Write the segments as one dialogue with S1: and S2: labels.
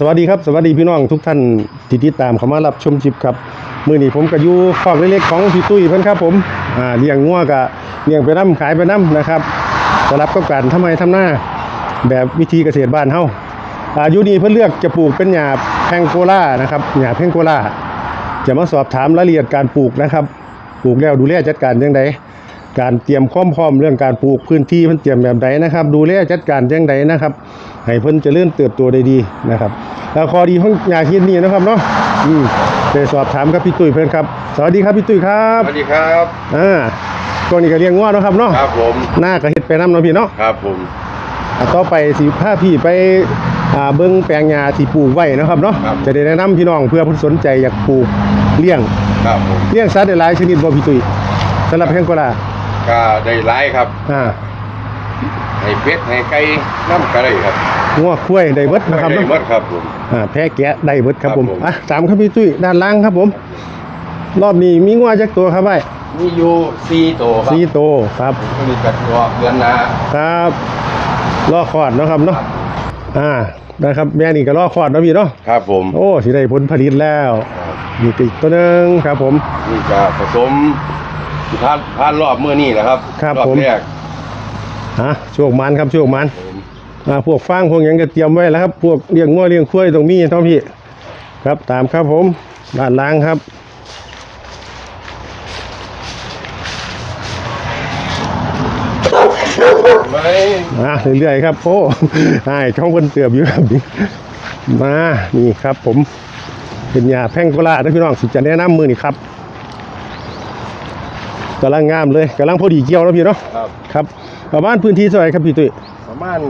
S1: สวัสดีครับสวัสดีพี่น้องทุกท่านที่ติดตามเข้ามารับชมจิบครับมือนี้ผมก็อยู่คอกเล็กๆของพี่ตุ้ยเพิ่อนครับผมอ่าเลี้ยงงัวก็เลี้ยงไปน้ำขายไปน้ำนะครับสำหรับกับการทำไมทำหน้าแบบวิธีเกษตรบ้านเฮาอายู่นี่เพิ่นเลือกจะปลูกเป็นหญ้าแพงโกล่านะครับหญ้าแพงโกล่าจะมาสอบถามรายละเอียดการปลูกนะครับ ปลูกแล้วดูแลจัดการจังไดการเตรียมความพร้อมเรื่องการปลูกพื้นที่มันเตรียมแบบใดนนะครับ ดูแลจัดการจังไดนะครับให้เพิ่นเจริญเติบโตได้ดีนะครับ แล้วข้อดีของยาคิดนี่นะครับเนาะอืมได้สอบถามกับพี่ตุ้ยเพิ่นครับ สวัสดีครับพี่ตุ้ยครับ
S2: สวัสดีครับ
S1: อ่าตัวนี้ก็เลี้ยงงัวเนาะครับเนาะ
S2: ครับผม
S1: หน้าก็เฮ็ดไปนํเนาะพี่เนาะ
S2: ครับผม
S1: อ่าต่อไปสิพาพี่ไปอ่าเบิ่งแปลงหญ้าที่ปลูกไว้นะครับเนาะจะได้แนะนำพี่น้องเพื่อเพิ่นสนใจอยากปลูกเลี้ยง
S2: ครับผม
S1: เลี้ยงสัตว์ได้หลายชนิดบ่พี่ตุ้ยสำหรับแพงกว่าล่ะ
S2: ก็ได้ไลายครับ
S1: อ่า
S2: ให้เป็ดให้ไก่น้ำกระไรครับ
S1: งัวควายได้เบิดนะครับ
S2: ได้
S1: เนาะ
S2: หมดครับผม
S1: อ่าแพะแกะได้เบิดครับ
S2: ครับ
S1: ผม
S2: ผม
S1: อะตามครับพี่ตุ้ยด้านล่างครับผม รอบนี้มีงัวจักตัวครับไว้
S2: มีอยู่สี่ตัวครับ
S1: สี่ตัวครับ
S2: มีกระตัวเดือนหนา
S1: ครับรอคลอดเนาะครับเนาะอ่านะครับแม่นี่ก็รอคลอดเนาะพี่เนาะ
S2: ครับผม
S1: โอ้สิได้ผลผลิตแล้วนี่ก็อีกตัวหนึงครับผม
S2: นี่ก็ผสมที่ผ่านผ่านรอบเมื่อนี่แหละครับ
S1: ครับ
S2: รอบ
S1: ผม
S2: แรก
S1: ฮะโชคมันครับโชคมัน
S2: ผม
S1: อ่าพวกฟางพวกหยังก็เตรียมไว้แล้วครับ พวกเลี้ยงงัวเลี้ยงควายตรงนี้เนาะพี่ครับตามครับผมด้านล่างครับ
S2: ไม่
S1: มาเรื่อยๆครับโอ้ใช่ช่องคนเตือบอยู่ครับนี่มานี่ครับผมเป็นยาแพงโกลานะพี่น้องสิจะแนะนำมือนี่ครับกำลังงามเลยกำลังพอดีเกี่ยวแล้วพี่เนาะ
S2: ครับ
S1: ครับ ประมาณพื้นที่เท่าไหร่ครับพี่ตุ้ย
S2: ประมาณ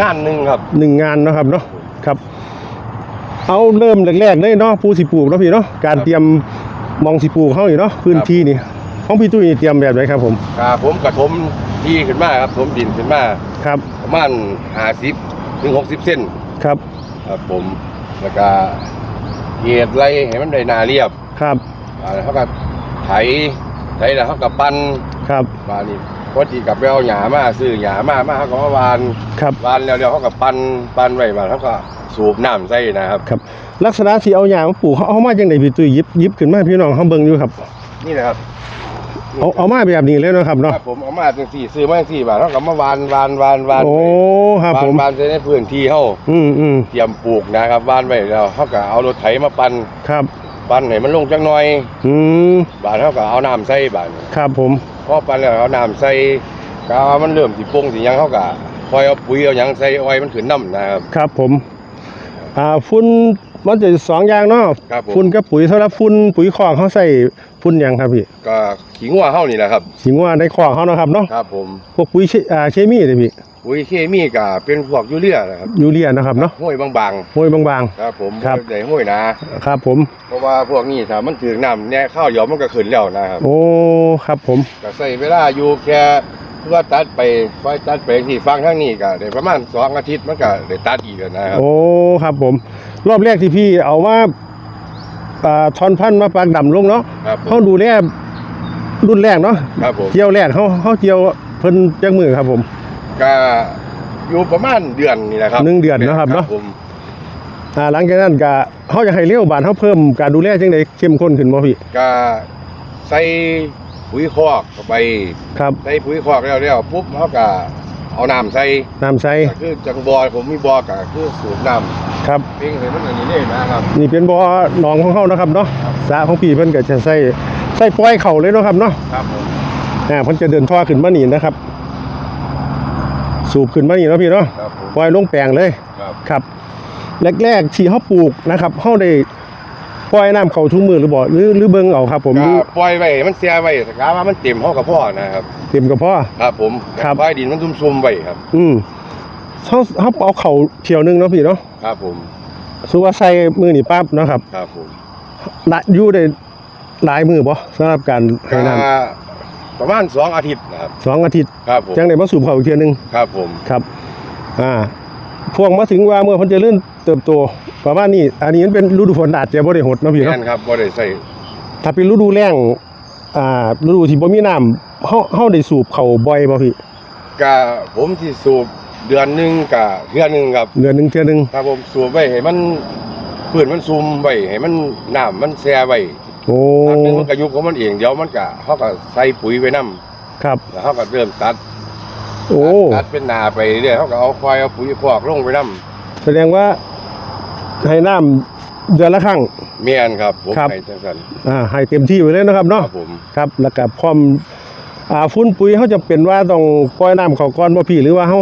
S2: งานหนึ่งครับ
S1: หนึ่งงานเนาะครับเนาะครับ เอาเริ่มแรกๆเลยเนาะปูสิปลูกเนาะพี่เนาะการเตรียมมองสิปลูกเขาอยู่เนาะพื้นที่นี่ของพี่ตุ้ยนี่เตรียมแบบไหนครับผม
S2: ก็ผมกระทมที่ขึ้นมาครับถมดินขึ้นมา
S1: ครับ
S2: ประมาณห้าสิบถึงหกสิบเส้น
S1: ครับ
S2: ครับผมแล้วก็เหตุไรให้มันได้หนาเรียบ
S1: ครับ
S2: อ่าแล้วเขาก็ไถไถแล้วเขาก็ปั้น
S1: ครับ
S2: บานนี้ พอดีกับไปเอาหญ้ามาซื้อหญ้ามามาเขาก็มาวาน
S1: ครับ
S2: วานแล้วเดี๋ยวเขาก็ปั้นปั้นไว้บานเขาก็สูบน้ำใส่นะครับ
S1: ครับ ลักษณะที่เอายามาปลูกเขาเอามาจังไดพี่ตุ้ยหยิบหยิบขึ้นมาให้พี่น้องเขาเบิ่งอยู่ครับ
S2: นี่นะครับ
S1: เอาเอามาแบบนี้เลยเนาะครับ
S2: ค
S1: เนาะ
S2: รับผมเอามาจังสี่ซื้อมาจังสี่บาทเขาก็มาวานวานวานวาน
S1: โอ้ครับ
S2: วา
S1: ผ
S2: น
S1: ม
S2: วานใส่ในพื้นที่เขา
S1: อืมอืม
S2: เตรียมปลูกนะครับวานไว้แล้วเขาก็เอารถไถมาปั้น
S1: ครับ
S2: ปั้นให้มันลงจังหน่อย
S1: อืม
S2: บาทเขาก็เอาน้ำใส่บาท
S1: ครับผม
S2: พอปั้นแล้วเอาน้ำใส่ก็เอามันเริ่มสิปรุงสิหยังเขาก็คอยเอาปุ๋ยเอาหยังใส่อ้อยมันขึ้นน้ำนะครับ
S1: ครับผม อ่าฝุ่นมันจะสองอย่างเนาะ
S2: ครับผม
S1: ฝุ่นกับปุ๋ยสำหรับฝุ่นปุ๋ยคอกเขาใส่ฝุ่นหยังครับพี่
S2: ก็ขี้งัวเฮานี่แหละครับ
S1: สิงว่าในคอกเขาเนาะครับเนาะ
S2: ครับผม
S1: พวกปุ๋ยเคอ่าเคมีเลยพี่
S2: ปุ๋ยเคมีก็เป็นพวกยูเรียนะครับ
S1: ยูเรียนะครับเนาะ
S2: ห้วยบาง
S1: ห้วยบาง
S2: ๆครับผม
S1: ครับ
S2: ได้ห้วยหนา
S1: ๆครับผม
S2: เพราะว่าพวกนี้ถ้ามันถึงน้ำเนี่ยข้าวเหนียวมันก็ขึ้นแล้วนะครับ
S1: โอ้ครับผม
S2: ก็ใส่เวลาอยู่แค่เพื่อตัดไปค่อยตัดไปที่ฟังทางนี้ก็ได้ประมาณสองอาทิตย์มันก็ได้ตัดอีกแล้วนะครับ
S1: โอ้ครับผม รอบแรกที่พี่เอามาอ่าทอนพันธุ์มาปากดำลงเนาะ
S2: ครับผม
S1: เขาดูแลรุ่นแรกเนาะ
S2: ครับผม
S1: เกี่ยวแรกเขาเขาเกี่ยวเพิ่นจักมือครับผม
S2: ก็อยู่ประมาณเดือนนี่แหละครับ
S1: หนึ่งเดือนเนาะครับเนาะ
S2: ผม
S1: อ่าหลังจากนั้นก็เขาอยากให้เลี้ยวบานเขาเพิ่มการดูแลจังไดเข้มข้นขึ้นบ่พี่
S2: ก็ใส่ปุ๋ยคอกเข้าไป
S1: ครับ
S2: ใส่ปุ๋ยคอกแล้วแล้วปุ๊บเขาก็เอาน้ำใส่
S1: น้ำใส
S2: ก็คือจังบอผมมีบอก็คือสูบน้ำ
S1: ครับ
S2: เพ่งใส่มันอันนี้เลยนะครับ
S1: นี่เป็นบ่อหนองของเขานะครับเนาะ
S2: ครับ
S1: สระของพี่เพิ่นก็จะใส่ใส่ปล่อยเข่าเลยเนาะครับเนาะ
S2: ครับผม
S1: อ่าเพิ่นจะเดินท่อขึ้นมานี่นะครับ สูบขึ้นมานี่เนาะพี่เนาะ
S2: ครับผม
S1: ปล่อยลงแปลงเลย
S2: ครับ
S1: ครับ แรกๆที่เขาปลูกนะครับเขาได้ปล่อยน้ำเข้าทุกมือหรือบ่หรือหรือเบิ่งเอาครับ ผม
S2: ก็ปล่อยไว้มันเสียไว้สกาว่ามันเต็มห้องกับพ่อนะครับ
S1: เต็มกับพ่อ
S2: ครับผม
S1: ครับ
S2: ปล่อยดินมันซุ่มๆไว้ครับ
S1: อืมเขาเขาเอาเข่าเที่ยวหนึงเนาะพี่เนาะ
S2: ครับผม
S1: สุว่าใส่มือนี่ปั๊บเนาะครับ
S2: ครับผม
S1: ละอยู่ได้หลายมือบ่สำหรับการให้น้
S2: ก็ ประมาณสองอาทิตย์นะครับำ
S1: สองอาทิตย์
S2: ครับผม
S1: จังได้มาสูบเข่าอีกเที่ยวหนึง
S2: ครับผม
S1: ครับอ่าพวงมาถึงว่าเมื่อเพันจะเลื่อนเติบโตประมาณนี้ อันนี้มันเป็นฤดูฝนอาจจะบ่ได้หดเนาะพี่เนาะ
S2: แม่นครับบ่ได้ใส่
S1: ถ้าเป็นฤดูแล้งอ่าฤดูที่บ่มีน้ำเฮาเฮาได้สูบเข้าบ่อยบ่พี่
S2: ก็ผมที่สูบเดือนหนึงกับเดือนหนึงครับ
S1: เดือนหนึงเทื่อหนึง
S2: ครับผมสูบไว้ให้มันพื้นมันซุ่มไว้ให้มันน้ำมันแช่ไว้
S1: โอ้
S2: พักหนึงมันก็ยุบของมันเองเดี๋ยวมันก็เฮาก็ใส่ปุ๋ยไว้นํ
S1: ครับ
S2: แล้วเฮาก็เริ่มตัด
S1: โอ้
S2: ตัดเป็นหนาไปเรื่อยเฮาก็เอาควายเอาปุ๋ยพอกลงไปนํ
S1: แสดงว่าให้น้ำเดือนละครั้ง
S2: เมียนครับผม
S1: ครับ
S2: ให้จังซั่น
S1: อ่าให้เต็มที่ไว้เลยนะครับ
S2: ค
S1: เนาะ
S2: รับผม
S1: ครับ แล้วก็พร้อมอ่าฟุ้นปุ๋ยเขาจะเป็นว่าต้องปล่อยน้ำเขาก่อนบ่พี่หรือว่าเขา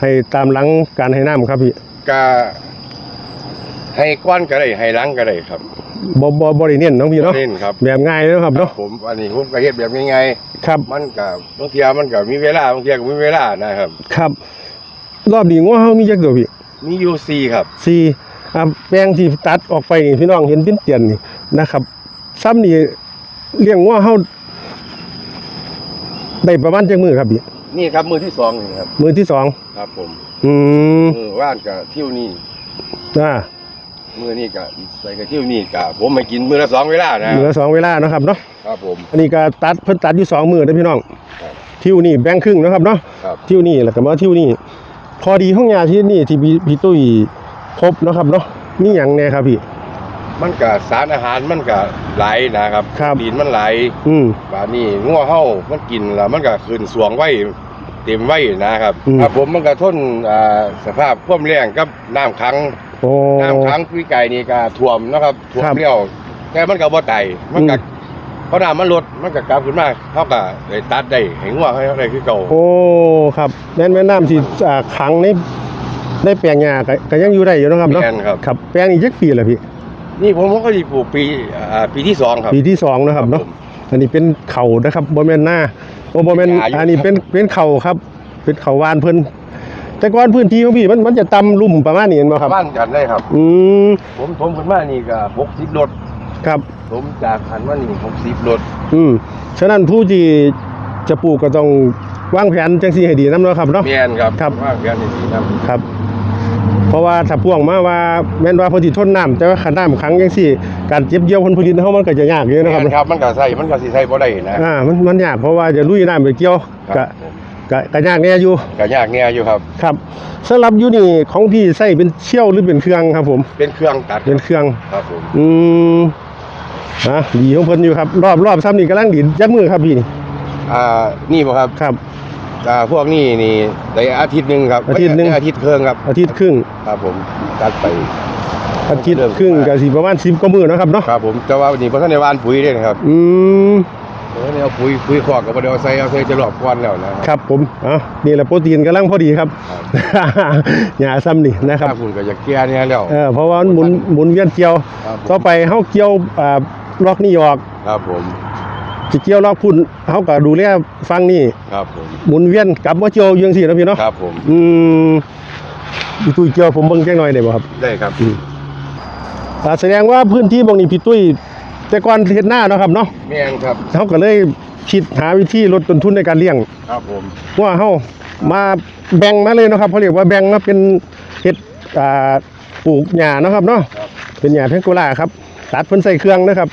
S1: ให้ตามหลังการให้น้ำครับพี่
S2: ก็ให้ก้อนก็ได้ให้หลังก็ได้ครับ
S1: บ่บ่บ่ได้เน้นเนาะพี่เนาะ
S2: เล่นครับ
S1: แบบง่ายเลยครับเนาะ
S2: ผมอันนี้ผมก็เฮ็ดแบบง่าย
S1: ครับ
S2: ๆมันก็บางเทียมันก็มีเวลาบางเทียก็มีเวลานะครับ
S1: ครับ รอบนี้งัวเฮามีจักตัวพี่
S2: มีอยู่สี่ครับ
S1: สี่อ่าแปลงที่ตัดออกไปนี่พี่น้องเห็นเป็นเตียนนี่นะครับ ซ้ำนี่เลี้ยงงัวเฮาได้ประมาณจักมือครับพี่
S2: นี่ครับมือที่สองนี่ครับ
S1: มือที่สอง
S2: ครับผม
S1: อืม
S2: มือว่านกับเที่ยวนี่
S1: อ่า
S2: มือนี่กับใส่กับเที่ยวนี่กับผมมากินมือละสองเวลานะ
S1: เหลือสองเวลาเนาะครับเนาะ
S2: ครับผม
S1: อันนี้ก็ตัดเพิ่นตัดอยู่สองมือเด้อพี่น้อง
S2: ครับ
S1: ทิวนี่แบ่งครึ่งเนาะครับเนาะ
S2: ครับ
S1: ทิวนี่แล้วก็มาทิวนี่พอดีห้องยาที่นี่ที่พี่พี่ตุ้ยพบเนาะครับเนาะมีหยังแน่ครับพี่
S2: มันกับสารอาหารมันกับไหลายนะครับ
S1: ครับ
S2: ดินมันไหล
S1: อืม
S2: บาดนี้งัวเฮามันกินแล้วมันก็ขึ้นสวงไว้เต็มไว้นะครับ
S1: อืม
S2: ครับผมมันก็ทนอ่าสภาพความแรงกับน้ำขัง
S1: โอ้
S2: น้ำขังปีไก่นี่ก็ท่วมนะครับท่วม
S1: ครับ
S2: เลี้ยว แต่มันก็บ่ไตมันก็
S1: อืม
S2: เพราะน้ำมันลดมันก็กลับขึ้นมาเฮาก็ได้ตัดได้ให้งัวให้ได้คือเก่า
S1: โอ้ ครับแม่นแม่น้ำที่อ่าขังในในแปลงหญ้าก็ก็ยังอยู่ได้อยู่เนาะครับเนาะ
S2: แม่นครับ
S1: ครับแปลงนี้จักปีละพี่
S2: นี่ผมก็สิปลูกปีอ่าปีที่สองครับ
S1: ปีที่สองนะครับเนาะ
S2: ผม
S1: อันนี้เป็นเข่านะครับบ่แม่นหน้าโอ้บ่แม่น
S2: หญ้าอยู่
S1: อันนี้เป็นเป็นเข่าครับ เป็นเข่าวานเพิ่น แต่ก่อนพื้นที่ของพี่มันมันจะต่ำลุ่มประมาณนี้เห็นบ่ครับ
S2: บ้านกันได้ครับ
S1: อืม
S2: ผมผมขึ้นมานี่ก็60รถ
S1: ครับ
S2: ผมจากหันมานี่60รถ
S1: อืมฉะนั้นผู้ที่จะปลูกก็ต้องวางแผนจังซี่ให้ดีนำเนาะครับเนาะ
S2: แม่นครับ
S1: ครับ
S2: ว่ากันนี่ครับ
S1: ครับ เพราะว่าถ้าพ่วงมาว่าแม่นว่าเพิ่นสิทนน้ำแต่ว่าคันน้ำขังจังซี่การเก็บเกี่ยวผลผลิตเฮามันก็จะยากอยู่นะครับ
S2: แม่นครับมันก็ใส่มันก็สิใส่บ่ได้นะ
S1: อ่ามันมันยากเพราะว่าจะลุยน้ำไปเกี่ยว
S2: ค
S1: ก็
S2: รับผม
S1: ก็ก็ยากแน่อยู่
S2: ก็ยากแน่อยู่ครับ
S1: ครับสำหรับอยู่นี่ของพี่ใส่เป็นเชี่ยวหรือเป็นเครื่องครับ ผม
S2: เป็นเครื่องตัด
S1: เป็นเครื่อง
S2: ครับผม
S1: อืมอะดีของเพิ่นอยู่ครับ รอบรอบซ้ำนี่กำลังดีจักมือครับพี่นี่
S2: อ่านี่บ่ครับ
S1: ครับ
S2: อ่าพวกนี้นี่ได้อาทิตย์หนึงครับ
S1: อาทิตย์หนึ่ง
S2: อาทิตย์ครึ่งครับ
S1: อาทิตย์ครึ่ง
S2: ครับผมตัดไป
S1: อาทิตย์ครึ่งก็สิประมาณ10กว่ามื้อเนาะครับเนาะ
S2: ครับผมแต่ว่าวันนี้บ่ทันได้หวานปุ๋ยเด้นะครับ
S1: อืม
S2: บ่ทันได้เอาปุ๋ยปุ๋ยคอกก็บ่ได้เอาใส่เอาใส่จะรอบก่อนแล้วนะครับ
S1: ครับผมอะนี่แหละโปรตีนกำลังพอดีครับหญ้าซ้ำนี่นะครับ
S2: ถ้าคุณก็จะเกลียเนี่ยแล้ว
S1: เออเพราะว่ามันหมุนหมุนเวียนเกี่ยว
S2: ครับผม
S1: ต่อไปเฮาเกี่ยวอ่าล็อกนี่ออก
S2: ครับผม
S1: สิเกี่ยวล็อกพุ่นเฮาก็ดูแลฟังนี่
S2: ครับผม
S1: หมุนเวียนกลับมาเกี่ยวอยังซี่นะพี่เนาะ
S2: ครับผม
S1: อืมพี่ตุ้ยเกี่ยวผมเบิ่งจักหน่อยได้บ่ครับ
S2: ได้ครับ
S1: อ่าแสดงว่าพื้นที่บางนี้พี่ตุ้ย แต่ก่อนเฮ็ดหน้าเนาะครับเนาะ
S2: แม่นครับ
S1: เขาก็เลยคิดหาวิธีลดต้นทุนในการเลี้ยง
S2: ครับผม
S1: ว่าเฮามาแบ่งมาเลยเนาะครับเขาเรียกว่าแบ่งมาเป็นเฮ็ดอ่าปลูกหญ้าเนาะครับเนาะ
S2: ครับ
S1: เป็นหญ้าแพงโกลาครับตัดเพิ่นใส่เครื่องนะครับ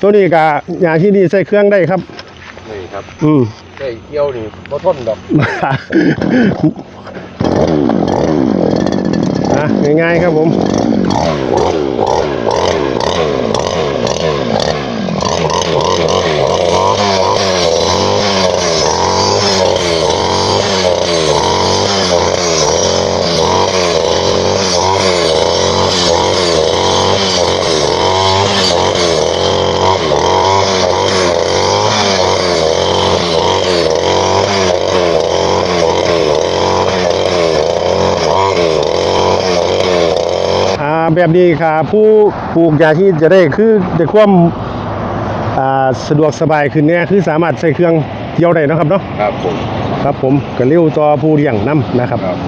S1: ตัวนี้ก็หญ้าที่นี่ใส่เครื่องได้ครับ
S2: นี่ครับ
S1: อืม
S2: ได้เกี่ยวนี่บ่ทนดอก
S1: อะง่ายๆครับผม แบบนี้ค่ะผู้ปลูกยาที่จะได้คือได้ความอ่าสะดวกสบายขึ้นเนี่ยคือสามารถใส่เครื่องเกี่ยวได้เนาะครับเนาะ
S2: ครับผม
S1: ครับผมก็เร็วต่อผู้เลี้ยงนํนะครับ
S2: ครับ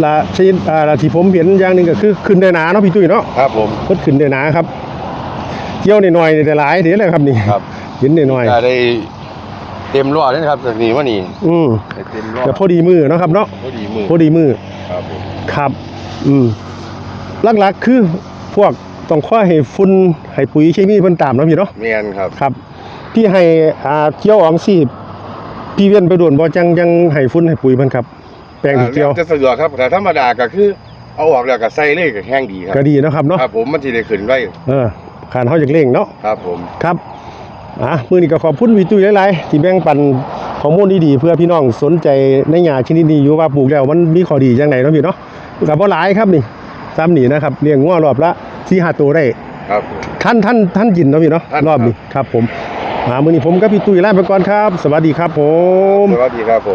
S1: และที่อ่าและที่ผมเห็นอย่างหนึงก็คือขึ้นได้หนาเนาะพี่ตุ้ยเนาะ
S2: ครับผม
S1: เพิ่นขึ้นได้หนาครับเกี่ยวหน่อยๆนี่ได้หลายเด้เลยครับนี่
S2: ครับ
S1: เห็นหน่อย
S2: ก็ได้เต็มรอดเลยนะครับจากนี้ว่านี่
S1: ๆอืม
S2: ได้เต็มรอด
S1: ก็พอดีมือเนาะครับเนาะ
S2: พอดีมือ
S1: พอดีมือ
S2: ครับผม
S1: ครับ อืม หลักๆ คือพวกต้องค่อยให้ฝุ่นให้ปุ๋ยเคมีเพิ่นตามเนาะพี่เนาะ
S2: แม่นครับ
S1: ครับพี่ให้อ่าเที่ยวอองซีพี่เวียนไปด่วนบ่จังจังให้ฝุ่นให้ปุ๋ยเพิ่นครับ แปลงที่เกี่ยว
S2: จะสะดวกครับแต่ธรรมดาก็คือเอาออกแล้วก็ใส่เลยก็แห้งดีครับ
S1: ก็ดีเนาะครับเนาะ
S2: ครับผมมันสิได้ขึ้นไว้
S1: เออขานเฮาจากเร่งเนาะ
S2: ครับผม
S1: ครับอะมื้อนี้ก็ขอบคุณพี่ตุ้ยหลายๆที่แบ่งปันข้อมูลดีๆเพื่อพี่น้องสนใจในหญ้าชนิดนี้อยู่ว่าปลูกแล้วมันมีข้อดีจังไดเนาะพี่เนาะก็บ่หลายครับนี่ ซ้ำนี่นะครับเลี้ยงงัวรอบละ4-5ตัวได้
S2: ครับผม
S1: ท่านท่านท่านยินเนาะพี่เนาะ
S2: ท่าน
S1: รอบนี้ครับผมอ่ามื้อนี้ผมกับพี่ตุ้ยลาไปก่อนครับ สวัสดีครับผม
S2: สวัสดีครับผม